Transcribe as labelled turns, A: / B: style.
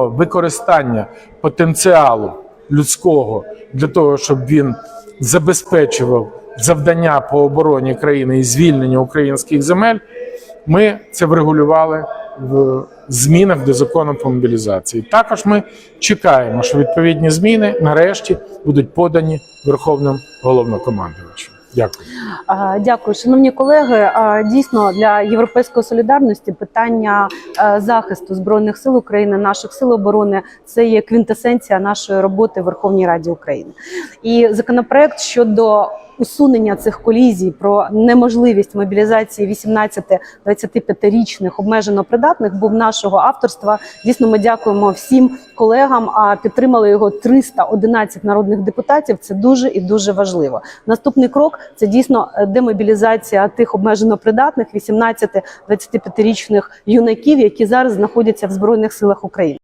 A: використання потенціалу людського для того, щоб він забезпечував завдання по обороні країни і звільнення українських земель, ми це врегулювали в змінах до закону по мобілізації. Також ми чекаємо, що відповідні зміни нарешті будуть подані Верховним головнокомандувачем. Дякую.
B: Дякую, шановні колеги. Дійсно, для європейської солідарності питання е, захисту збройних сил України, наших сил оборони це є квінтесенція нашої роботи в Верховній Раді України. І законопроект щодо усунення цих колізій про неможливість мобілізації 18-25-річних обмежено придатних був нашого авторства. Дійсно, ми дякуємо всім колегам. А підтримали його 311 народних депутатів. Це дуже і дуже важливо. Наступний крок це дійсно е, демобілізація тих обмежено придатних 18-25-річних юнаків, які зараз знаходяться в збройних силах України.